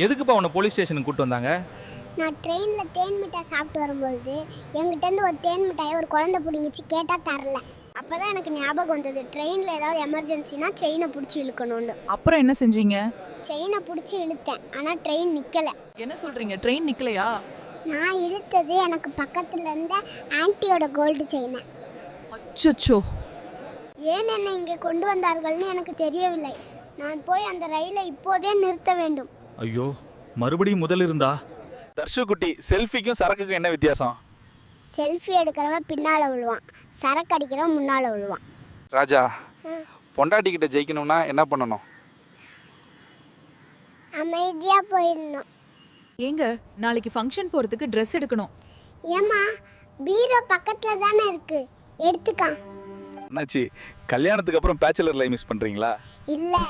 எதுக்குப்பா உன்னை போலீஸ் ஸ்டேஷனுக்கு கூட்டு வந்தாங்க? நான் ட்ரெயினில் தேன் மிட்டாய் சாப்பிட்டு வரும்பொழுது எங்கிட்டேருந்து ஒரு தேன் மிட்டாயை ஒரு குழந்தை பிடிங்கிச்சு கேட்டால் தரல. அப்போ தான் எனக்கு ஞாபகம் வந்தது ட்ரெயினில் ஏதாவது எமர்ஜென்சினா செயினை பிடிச்சி இழுக்கணும்னு. அப்புறம் என்ன செஞ்சீங்க? செயினை பிடிச்சி இழுத்தேன் ஆனால் ட்ரெயின் நிற்கலை என்ன சொல்றீங்க? ட்ரெயின் நிக்கலையா? நான் இழுத்தது எனக்கு பக்கத்தில் இருந்த ஆன்ட்டியோட கோல்டு செயினை அச்சோ ஏன் என்னை இங்கே கொண்டு வந்தார்கள்னு எனக்கு தெரியவில்லை. நான் போய் அந்த ரயிலை இப்போதே நிறுத்த வேண்டும். ஐயோ மறுபடியும் முதல் இருந்தா? தர்ஷு குட்டி செல்ஃபிக்கும் சரக்குக்கும் என்ன வித்தியாசம்? செல்ஃபி எடுக்கிறவன் பின்னால் விழுவான். சரக்கு அடிக்கிறவன் முன்னால் விழுவான். ராஜா பொண்டாட்டி கிட்ட ஜெயிக்கணும்னா என்ன பண்ணணும்? அமைதியாக போயிடணும். ஏங்க நாளைக்கு ஃபங்க்ஷன் போறதுக்கு ட்ரெஸ் எடுக்கணும். ஏம்மா பீரோ பக்கத்தில் தானே இருக்கு. எடுத்துக்கான் என்னாச்சு கல்யாணத்துக்கு அப்புறம் பேச்சுலர் லைஃப் மிஸ் பண்றீங்களா? இல்லை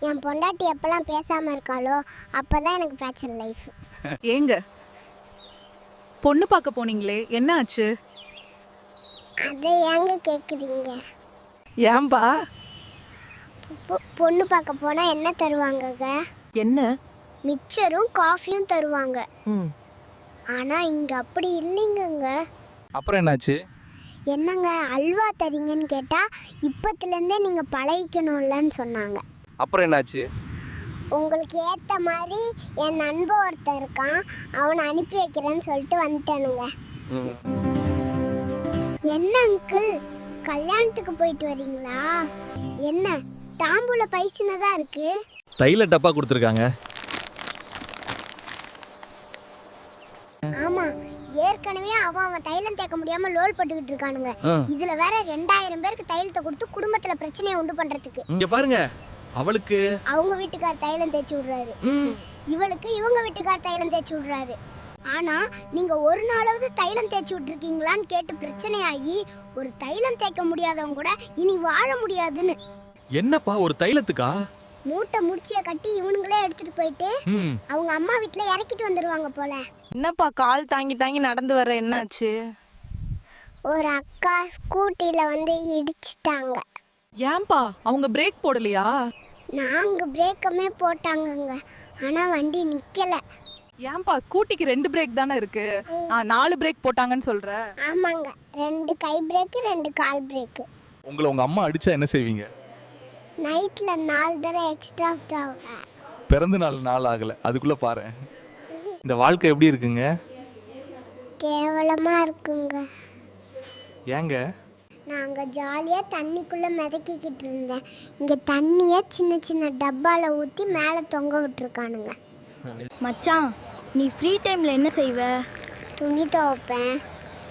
என் பொண்டாட்டி எப்போல்லாம் பேசாமல் இருக்காளோ அப்போ தான் எனக்கு பேச்சர் லைஃப் ஏங்க பொண்ணு பார்க்க போனீங்களே என்ன ஆச்சு? அதை ஏங்க கேட்குறீங்க ஏன்பா? பொ- பொண்ணு பார்க்க போனால் என்ன தருவாங்கங்க? என்ன? மிச்சரும் காஃபியும் தருவாங்க. ம். ஆனால் இங்கே அப்படி இல்லைங்கங்க. அப்புறம் என்னாச்சு? என்னங்க அல்வா தரீங்கன்னு கேட்டால் இப்போத்துலேருந்தே நீங்கள் பழகிக்கணும்லன்னு சொன்னாங்க. அப்புறம் என்னாச்சு? உங்களுக்கு ஏற்ற மாதிரி என் நண்பன் ஒருத்தன் இருக்கான் அவனை அனுப்பி வைக்கிறேன்னு சொல்லிட்டு வந்துட்டானுங்க. என்ன அங்கிள்? கல்யாணத்துக்கு போயிட்டு வரீங்களா? என்ன தாம்பூல பைசினதா இருக்கு? தைல டப்பா கொடுத்துருக்காங்க. அவன் அவன் தைலம் தேக்க முடியாம லோல் போட்டுக்கிட்டு இருக்கானுங்க. இதுல வேற ரெண்டாயிரம் பேருக்கு தைலத்தை கொடுத்து குடும்பத்துல பிரச்சனையை உண்டு பண்றதுக்கு. இங்க பாருங்க அவளுக்கு அவங்க வீட்டுக்கார் தைலம் தேய்ச்சி விடுறாரு. இவளுக்கு இவங்க வீட்டுக்கார் தைலம் தேய்ச்சி விடுறாரு. ஆனா நீங்க ஒரு நாளாவது தைலம் தேய்ச்சி விட்டுருக்கீங்களான்னு கேட்டு பிரச்சனையாகி ஒரு தைலம் தேய்க்க முடியாதவங்க கூட இனி வாழ முடியாதுன்னு. என்னப்பா ஒரு தைலத்துக்கா? மூட்டை முடிச்சிய கட்டி இவனுங்களே எடுத்துட்டு போயிட்டு அவங்க அம்மா வீட்டுல இறக்கிட்டு வந்துருவாங்க போல. என்னப்பா கால் தாங்கி தாங்கி நடந்து வர என்னாச்சு? ஒரு அக்கா ஸ்கூட்டில வந்து இடிச்சிட்டாங்க. ஏன்பா அவங்க பிரேக் போடலையா? நாங்க பிரேக்கமே போட்டாங்கங்க. ஆனா வண்டி நிக்கல. ஏன்பா ஸ்கூட்டிக்கு ரெண்டு பிரேக் தானே இருக்கு? நாலு பிரேக் போட்டாங்கன்னு சொல்ற? ஆமாங்க. ரெண்டு கை பிரேக்கு ரெண்டு கால் பிரேக்கு. உங்களை உங்க அம்மா அடிச்சா என்ன செய்வீங்க? நைட்ல நாலு தடவை எக்ஸ்ட்ரா பிறந்த நாள் நாள் ஆகல. அதுக்குள்ள பாரு. இந்த வாழ்க்கை எப்படி இருக்குங்க? கேவலமா இருக்குங்க. ஏங்க? நாங்க ஜாலியா தண்ணிக்குள்ள மிதக்கிக்கிட்டு இருந்தேன். இங்க தண்ணிய சின்ன சின்ன டப்பால ஊத்தி மேல தொங்க விட்டுருக்கானுங்க. மச்சான் நீ ஃப்ரீ டைமில் என்ன செய்வ? துணி துவைப்பேன்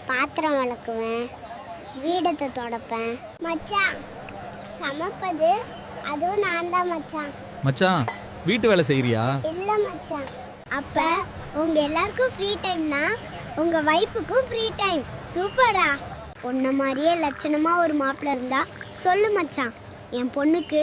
பாத்திரம் விளக்குவேன் வீடத்தை தொடப்பேன். மச்சான் சமைப்பது அதுவும் நான் தான் மச்சான். மச்சான் வீட்டு வேலை செய்யறியா இல்லை மச்சான். அப்ப உங்க எல்லாருக்கும் ஃப்ரீ டைம்னா உங்க வைஃபுக்கும் ஃப்ரீ டைம் சூப்பரா உன்ன மாதிரியே லட்சணமா ஒரு மாப்பிள்ள இருந்தா சொல்லு மச்சான். என் பொண்ணுக்கு